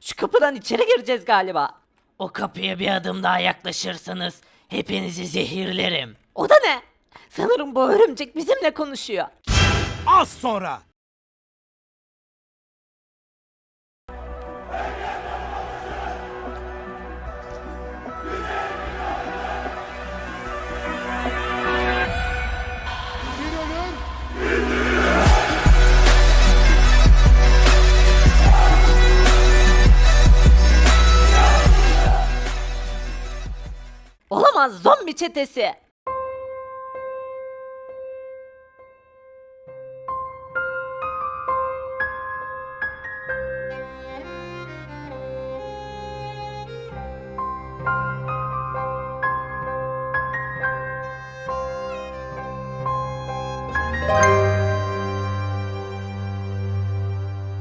Şu kapıdan içeri gireceğiz galiba. O kapıya bir adım daha yaklaşırsanız hepinizi zehirlerim. O da ne? Sanırım bu örümcek bizimle konuşuyor. Az sonra. Olamaz zombi çetesi.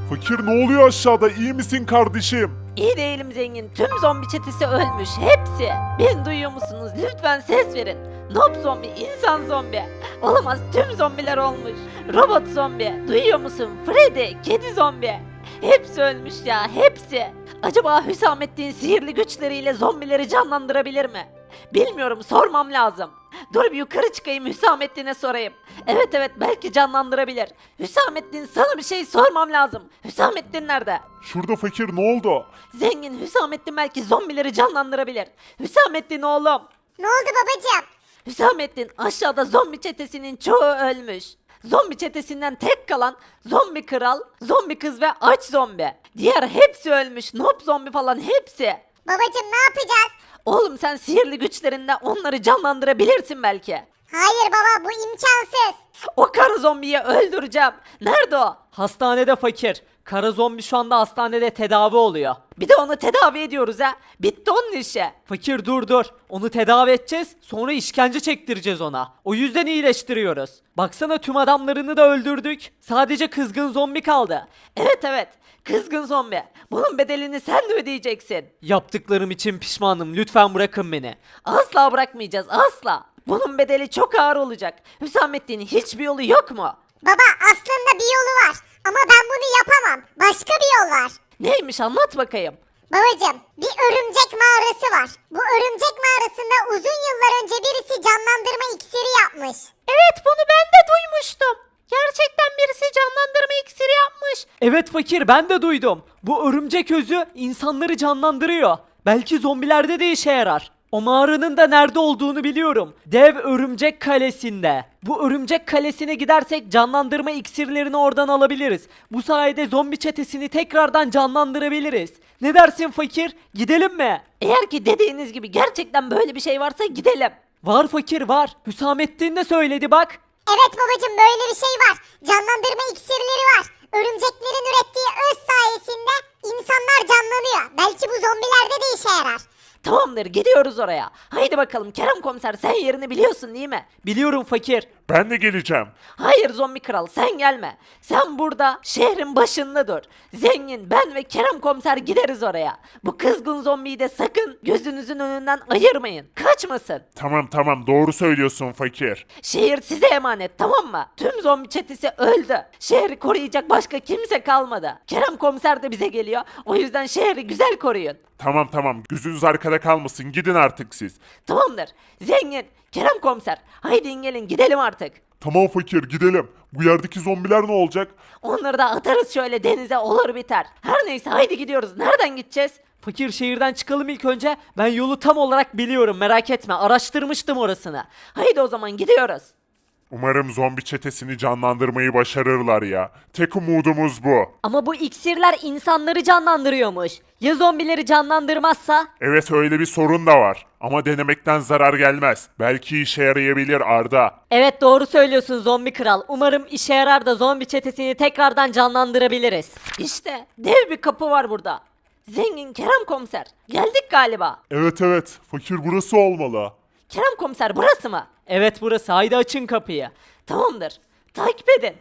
Fakir ne oluyor aşağıda? İyi misin kardeşim? İyi değilim zengin. Tüm zombi çetesi ölmüş. Hepsi. Beni duyuyor musunuz? Lütfen ses verin. Nob zombi, insan zombi. Olamaz tüm zombiler olmuş. Robot zombi. Duyuyor musun? Freddy, kedi zombi. Hepsi ölmüş ya, hepsi. Acaba Hüsamettin sihirli güçleriyle zombileri canlandırabilir mi? Bilmiyorum, sormam lazım. Dur bir yukarı çıkayım Hüsamettin'e sorayım. Evet evet belki canlandırabilir. Hüsamettin sana bir şey sormam lazım. Hüsamettin nerede? Şurada fakir ne oldu? Zengin Hüsamettin belki zombileri canlandırabilir. Hüsamettin oğlum. Ne oldu babacığım? Hüsamettin aşağıda zombi çetesinin çoğu ölmüş. Zombi çetesinden tek kalan zombi kral, zombi kız ve aç zombi. Diğer hepsi ölmüş. Nob zombi falan hepsi. Babacığım ne yapacağız? Oğlum sen sihirli güçlerinle onları canlandırabilirsin belki. Hayır baba bu imkansız. O kara zombiyi öldüreceğim. Nerede o? Hastanede fakir. Kara zombi şu anda hastanede tedavi oluyor. Bir de onu tedavi ediyoruz ha. Bitti onun işi. Fakir dur dur. Onu tedavi edeceğiz. Sonra işkence çektireceğiz ona. O yüzden iyileştiriyoruz. Baksana tüm adamlarını da öldürdük. Sadece kızgın zombi kaldı. Evet evet. Kızgın zombi. Bunun bedelini sen de ödeyeceksin. Yaptıklarım için pişmanım. Lütfen bırakın beni. Asla bırakmayacağız. Asla. Bunun bedeli çok ağır olacak. Hüsamettin'in hiçbir yolu yok mu? Baba aslında bir yolu var. Ama ben bunu yapamam. Başka bir yol var. Neymiş anlat bakayım. Babacığım bir örümcek mağarası var. Bu örümcek mağarasında uzun yıllar önce birisi canlandırma iksiri yapmış. Evet bunu ben de duymuştum. Gerçekten birisi canlandırma iksiri yapmış. Evet fakir ben de duydum. Bu örümcek özü insanları canlandırıyor. Belki zombilerde de işe yarar. O mağaranın da nerede olduğunu biliyorum. Dev örümcek kalesinde. Bu örümcek kalesine gidersek canlandırma iksirlerini oradan alabiliriz. Bu sayede zombi çetesini tekrardan canlandırabiliriz. Ne dersin fakir? Gidelim mi? Eğer ki dediğiniz gibi gerçekten böyle bir şey varsa gidelim. Var fakir var. Hüsamettin de söyledi bak. Evet babacığım böyle bir şey var. Canlandırma iksirleri var. Örümceklerin ürettiği öz sayesinde insanlar canlanıyor. Belki bu zombilerde de işe yarar. Tamamdır gidiyoruz oraya. Haydi bakalım Kerem komiser sen yerini biliyorsun değil mi? Biliyorum fakir. Ben de geleceğim. Hayır zombi kral sen gelme. Sen burada şehrin başında dur. Zengin ben ve Kerem komiser gideriz oraya. Bu kızgın zombiyi de sakın gözünüzün önünden ayırmayın. Kaçmasın. Tamam tamam doğru söylüyorsun fakir. Şehir size emanet tamam mı? Tüm zombi çetesi öldü. Şehri koruyacak başka kimse kalmadı. Kerem komiser de bize geliyor. O yüzden şehri güzel koruyun. Tamam tamam gözünüz arkada kalmasın gidin artık siz. Tamamdır. Zengin, Kerem komiser. Haydi gelin gidelim artık. Tamam fakir gidelim. Bu yerdeki zombiler ne olacak? Onları da atarız şöyle denize olur biter. Her neyse haydi gidiyoruz. Nereden gideceğiz? Fakir şehirden çıkalım ilk önce. Ben yolu tam olarak biliyorum merak etme. Araştırmıştım orasını. Haydi o zaman gidiyoruz. Umarım zombi çetesini canlandırmayı başarırlar ya. Tek umudumuz bu. Ama bu iksirler insanları canlandırıyormuş. Ya zombileri canlandırmazsa? Evet öyle bir sorun da var. Ama denemekten zarar gelmez. Belki işe yarayabilir Arda. Evet doğru söylüyorsun zombi kral. Umarım işe yarar da zombi çetesini tekrardan canlandırabiliriz. İşte dev bir kapı var burada. Zengin Kerem komiser. Geldik galiba. Evet evet fakir burası olmalı. Kerem komiser burası mı? Evet burası. Haydi açın kapıyı. Tamamdır. Takip edin.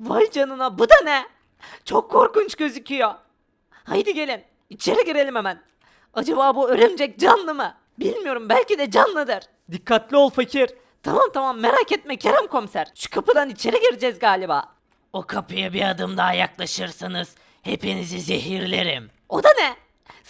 Vay canına bu da ne? Çok korkunç gözüküyor. Haydi gelin. İçeri girelim hemen. Acaba bu örümcek canlı mı? Bilmiyorum belki de canlıdır. Dikkatli ol fakir. Tamam tamam merak etme Kerem komiser. Şu kapıdan içeri gireceğiz galiba. O kapıya bir adım daha yaklaşırsanız hepinizi zehirlerim. O da ne?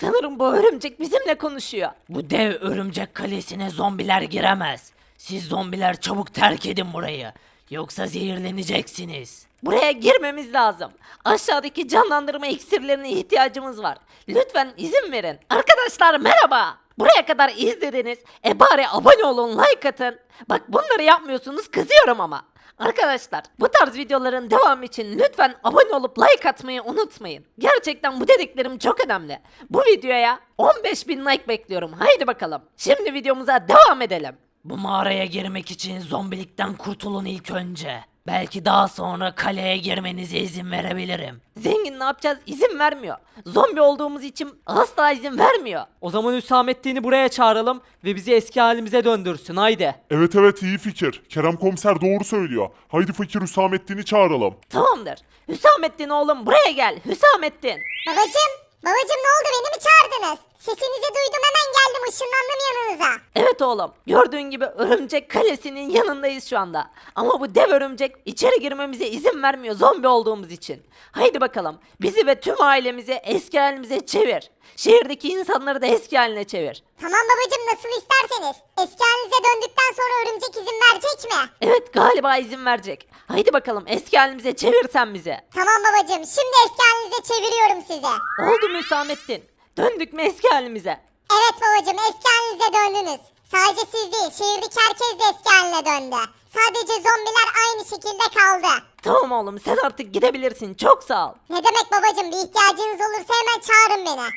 Sanırım bu örümcek bizimle konuşuyor. Bu dev örümcek kalesine zombiler giremez. Siz zombiler çabuk terk edin burayı. Yoksa zehirleneceksiniz. Buraya girmemiz lazım. Aşağıdaki canlandırma iksirlerine ihtiyacımız var. Lütfen izin verin. Arkadaşlar merhaba. Buraya kadar izlediniz. E bari abone olun, like atın. Bak bunları yapmıyorsunuz kızıyorum ama. Arkadaşlar bu tarz videoların devamı için lütfen abone olup like atmayı unutmayın. Gerçekten bu dediklerim çok önemli. Bu videoya 15.000 like bekliyorum. Haydi bakalım. Şimdi videomuza devam edelim. Bu mağaraya girmek için zombilikten kurtulun ilk önce. Belki daha sonra kaleye girmenize izin verebilirim. Zengin ne yapacağız? İzin vermiyor. Zombi olduğumuz için asla izin vermiyor. O zaman Hüsamettin'i buraya çağıralım ve bizi eski halimize döndürsün haydi. Evet evet iyi fikir. Kerem komiser doğru söylüyor. Haydi fakir Hüsamettin'i çağıralım. Tamamdır. Hüsamettin oğlum buraya gel. Hüsamettin. Babacım, babacım ne oldu beni mi çağırdınız? Sesinizi duydum hemen geldim ışınlandım yanınıza. Evet oğlum. Gördüğün gibi örümcek kalesinin yanındayız şu anda. Ama bu dev örümcek içeri girmemize izin vermiyor zombi olduğumuz için. Haydi bakalım. Bizi ve tüm ailemizi eski halimize çevir. Şehirdeki insanları da eski haline çevir. Tamam babacım nasıl isterseniz. Eski halinize döndükten sonra örümcek izin verecek mi? Evet galiba izin verecek. Haydi bakalım eski halimize çevirsen bizi. Tamam babacım şimdi eski halinize çeviriyorum sizi. Oldu mu Hüsamettin? Döndük mü eski halimize? Evet babacım eski halinize döndünüz. Sadece siz değil şehirdeki herkes de eski haline döndü. Sadece zombiler aynı şekilde kaldı. Tamam oğlum sen artık gidebilirsin. Çok sağ ol. Ne demek babacım bir ihtiyacınız olursa hemen çağırın beni.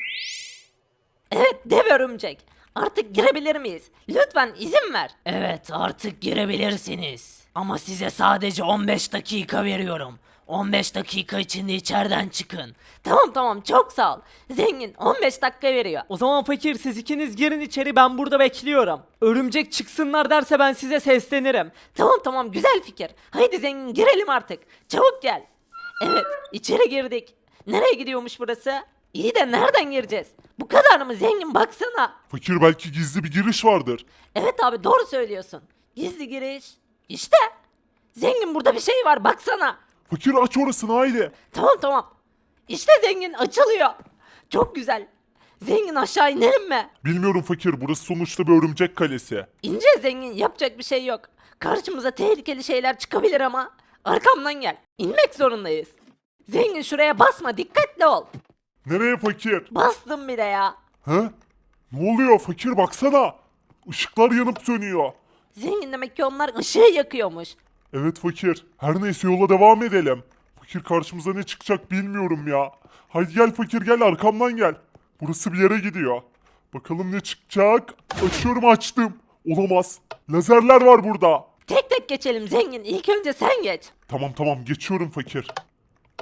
Evet dev örümcek. Artık girebilir miyiz? Lütfen izin ver. Evet artık girebilirsiniz. Ama size sadece 15 dakika veriyorum. 15 dakika içinde içeriden çıkın. Tamam tamam çok sağ ol. Zengin 15 dakika veriyor. O zaman fakir siz ikiniz girin içeri ben burada bekliyorum. Örümcek çıksınlar derse ben size seslenirim. Tamam tamam güzel fikir. Haydi zengin girelim artık. Çabuk gel. Evet içeri girdik. Nereye gidiyormuş burası? İyi de nereden gireceğiz? Bu kadar mı zengin baksana. Fakir belki gizli bir giriş vardır. Evet abi doğru söylüyorsun. Gizli giriş. İşte. Zengin burada bir şey var baksana. Fakir aç orasını haydi. Tamam tamam. İşte zengin açılıyor. Çok güzel. Zengin aşağı inelim mi? Bilmiyorum fakir burası sonuçta bir örümcek kalesi. İnce zengin yapacak bir şey yok. Karşımıza tehlikeli şeyler çıkabilir ama arkamdan gel. İnmek zorundayız. Zengin şuraya basma dikkatli ol. Nereye fakir? Bastım bile ya. He? Ne oluyor fakir baksana. Işıklar yanıp sönüyor. Zengin demek ki onlar ışığı yakıyormuş. Evet fakir. Her neyse yola devam edelim. Fakir karşımıza ne çıkacak bilmiyorum ya. Haydi gel fakir gel arkamdan gel. Burası bir yere gidiyor. Bakalım ne çıkacak. Açıyorum açtım. Olamaz. Lazerler var burada. Tek tek geçelim zengin. İlk önce sen geç. Tamam tamam geçiyorum fakir.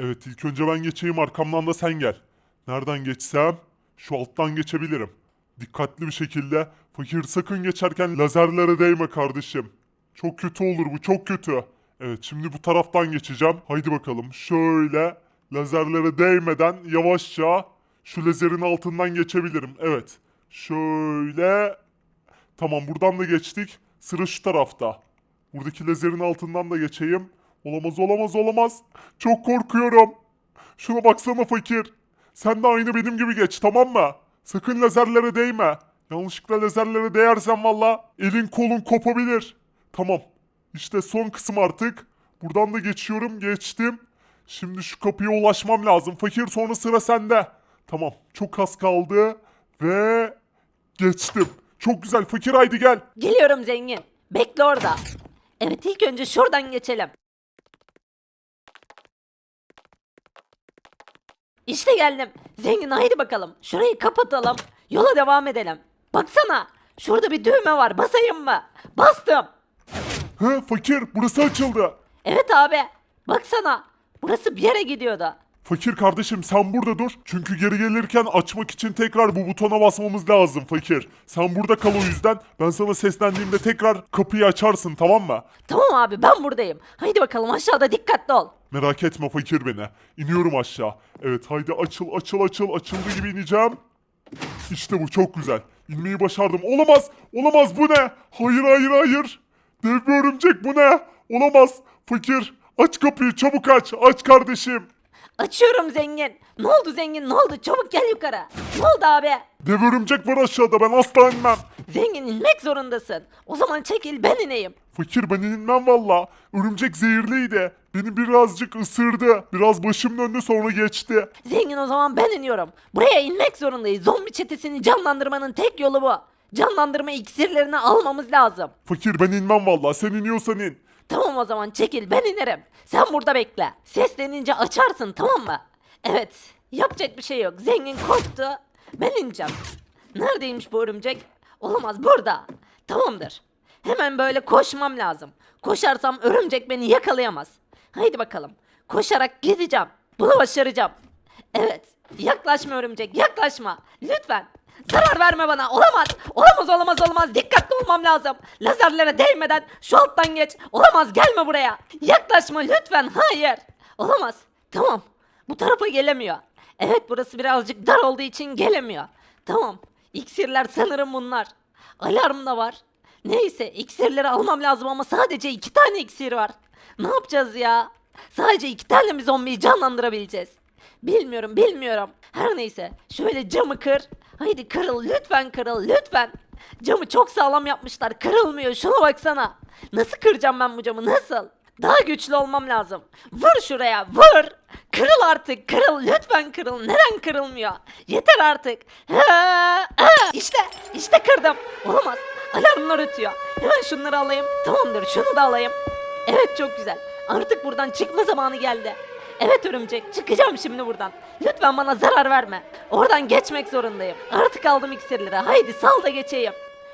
Evet ilk önce ben geçeyim arkamdan da sen gel. Nereden geçsem? Şu alttan geçebilirim. Dikkatli bir şekilde. Fakir sakın geçerken lazerlere değme kardeşim. Çok kötü olur bu çok kötü. Evet şimdi bu taraftan geçeceğim. Haydi bakalım şöyle lazerlere değmeden yavaşça şu lazerin altından geçebilirim. Evet şöyle Tamam buradan da geçtik. Sıra şu tarafta. Buradaki lazerin altından da geçeyim. Olamaz olamaz olamaz. Çok korkuyorum. Şuna baksana fakir. Sen de aynı benim gibi geç tamam mı? Sakın lazerlere değme. Yanlışlıkla lazerlere değersen valla elin kolun kopabilir. Tamam. İşte son kısım artık. Buradan da geçiyorum. Geçtim. Şimdi şu kapıya ulaşmam lazım. Fakir sonra sıra sende. Tamam. Çok az kaldı. Ve geçtim. Çok güzel. Fakir haydi gel. Geliyorum zengin. Bekle orada. Evet ilk önce şuradan geçelim. İşte geldim. Zengin haydi bakalım. Şurayı kapatalım. Yola devam edelim. Baksana. Şurada bir düğme var. Basayım mı? Bastım. He fakir burası açıldı. Evet abi. Baksana. Burası bir yere gidiyordu. Fakir kardeşim sen burada dur. Çünkü geri gelirken açmak için tekrar bu butona basmamız lazım fakir. Sen burada kal o yüzden. Ben sana seslendiğimde tekrar kapıyı açarsın tamam mı? Tamam abi ben buradayım. Haydi bakalım aşağıda dikkatli ol. Merak etme fakir beni. İniyorum aşağı. Evet haydi açıl açıl açıl açıldı gibi ineceğim. İşte bu çok güzel. İnmeyi başardım. Olamaz. Olamaz bu ne? Hayır hayır hayır. Dev bir örümcek bu ne? Olamaz. Fakir aç kapıyı çabuk aç. Aç kardeşim. Açıyorum zengin. Ne oldu zengin ne oldu çabuk gel yukarı. Ne oldu abi? Dev örümcek var aşağıda ben asla inmem. Zengin inmek zorundasın. O zaman çekil ben ineyim. Fakir ben inmem valla. Örümcek zehirliydi. Beni birazcık ısırdı. Biraz başım döndü sonra geçti. Zengin o zaman ben iniyorum. Buraya inmek zorundayız. Zombi çetesini canlandırmanın tek yolu bu. Canlandırma iksirlerini almamız lazım. Fakir ben inmem valla. Sen iniyorsan in. Tamam o zaman çekil ben inerim. Sen burada bekle. Seslenince açarsın tamam mı? Evet yapacak bir şey yok. Zengin korktu. Ben ineceğim. Neredeymiş bu örümcek? Olamaz burada. Tamamdır. Hemen böyle koşmam lazım. Koşarsam örümcek beni yakalayamaz. Haydi bakalım. Koşarak gideceğim. Bunu başaracağım. Evet. Yaklaşma örümcek yaklaşma. Lütfen. Zarar verme bana. Olamaz. Olamaz olamaz olamaz. Dikkatli olmam lazım. Lazerlere değmeden şu alttan geç. Olamaz gelme buraya. Yaklaşma lütfen. Hayır. Olamaz. Tamam. Bu tarafa gelemiyor. Evet burası birazcık dar olduğu için gelemiyor. Tamam. İksirler sanırım bunlar. Alarm da var. Neyse iksirleri almam lazım ama sadece iki tane iksir var. Ne yapacağız ya? Sadece iki tane mi zombiyi canlandırabileceğiz? Bilmiyorum bilmiyorum. Her neyse şöyle camı kır. Haydi kırıl lütfen kırıl lütfen. Camı çok sağlam yapmışlar kırılmıyor şuna baksana. Nasıl kıracağım ben bu camı nasıl? Daha güçlü olmam lazım. Vur şuraya vur. Kırıl artık kırıl lütfen kırıl. Neden kırılmıyor? Yeter artık. Ha, ha. İşte işte kırdım. Olamaz. Alarmlar ötüyor. Hemen şunları alayım. Tamamdır şunu da alayım. Evet çok güzel. Artık buradan çıkma zamanı geldi. Evet örümcek çıkacağım şimdi buradan. Lütfen bana zarar verme. Oradan geçmek zorundayım. Artık aldım iksirleri. Haydi sal da geçeyim.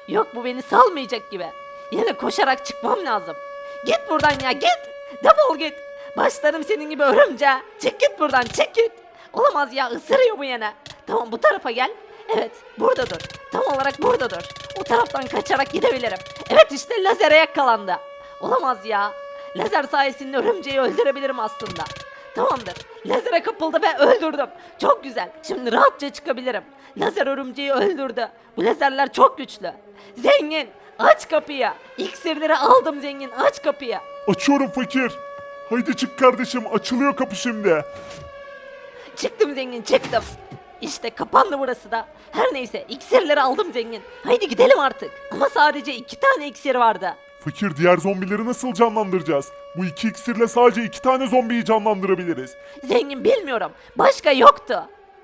Yok bu beni salmayacak gibi. Yine koşarak çıkmam lazım. Git buradan ya git. Defol git. Başlarım senin gibi örümceğe. Çık git buradan çık git. Olamaz ya ısırıyor bu yine. Tamam bu tarafa gel. Evet burada dur. Tam olarak burada dur. O taraftan kaçarak gidebilirim. Evet işte lazere yakalandı. Olamaz ya. Lazer sayesinde örümceği öldürebilirim aslında. Tamamdır. Lazere kapıldı ve öldürdüm. Çok güzel. Şimdi rahatça çıkabilirim. Lazer örümceği öldürdü. Bu lazerler çok güçlü. Zengin aç kapıyı. İksirleri aldım zengin aç kapıyı. Açıyorum fakir. Haydi çık kardeşim açılıyor kapı şimdi. Çıktım zengin çıktım. İşte kapandı burası da. Her neyse iksirleri aldım zengin. Haydi gidelim artık. Ama sadece iki tane iksir vardı. Fakir diğer zombileri nasıl canlandıracağız? Bu iki iksirle sadece iki tane zombiyi canlandırabiliriz. Zengin bilmiyorum. Başka yoktu.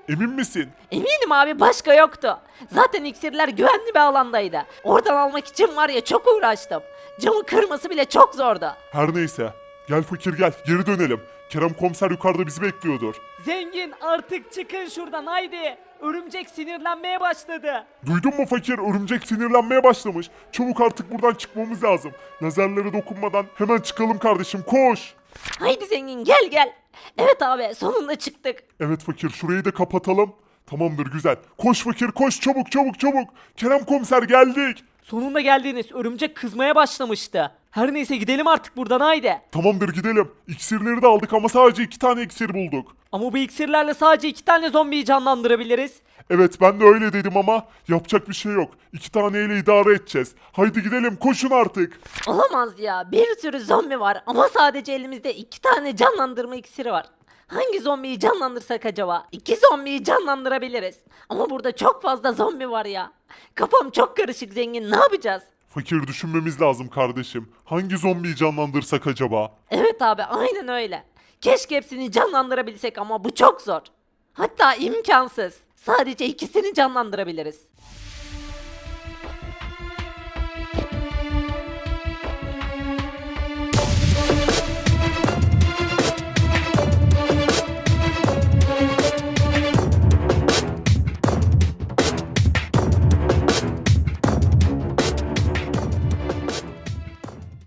Emin misin? Eminim abi başka yoktu. Zaten iksirler güvenli bir alandaydı. Oradan almak için var ya çok uğraştım. Camı kırması bile çok zordu. Her neyse. Gel fakir gel geri dönelim. Kerem komiser yukarıda bizi bekliyordur. Zengin artık çıkın şuradan haydi. Örümcek sinirlenmeye başladı. Duydun mu fakir? Örümcek sinirlenmeye başlamış. Çabuk artık buradan çıkmamız lazım. Lazerlere dokunmadan hemen çıkalım kardeşim koş. Haydi zengin gel gel. Evet abi sonunda çıktık. Evet fakir şurayı da kapatalım. Tamamdır güzel. Koş fakir koş çabuk çabuk çabuk. Kerem komiser geldik. Sonunda geldiniz. Örümcek kızmaya başlamıştı. Her neyse gidelim artık buradan haydi. Tamamdır gidelim. İksirleri de aldık ama sadece iki tane iksir bulduk. Ama bu iksirlerle sadece iki tane zombiyi canlandırabiliriz. Evet ben de öyle dedim ama yapacak bir şey yok. İki taneyle idare edeceğiz. Haydi gidelim koşun artık. Olamaz ya. Bir sürü zombi var ama sadece elimizde iki tane canlandırma iksiri var. Hangi zombiyi canlandırsak acaba? İki zombiyi canlandırabiliriz. Ama burada çok fazla zombi var ya. Kafam çok karışık zengin. Ne yapacağız? Fakir düşünmemiz lazım kardeşim. Hangi zombiyi canlandırsak acaba? Evet abi aynen öyle. Keşke hepsini canlandırabilsek ama bu çok zor. Hatta imkansız. Sadece ikisini canlandırabiliriz.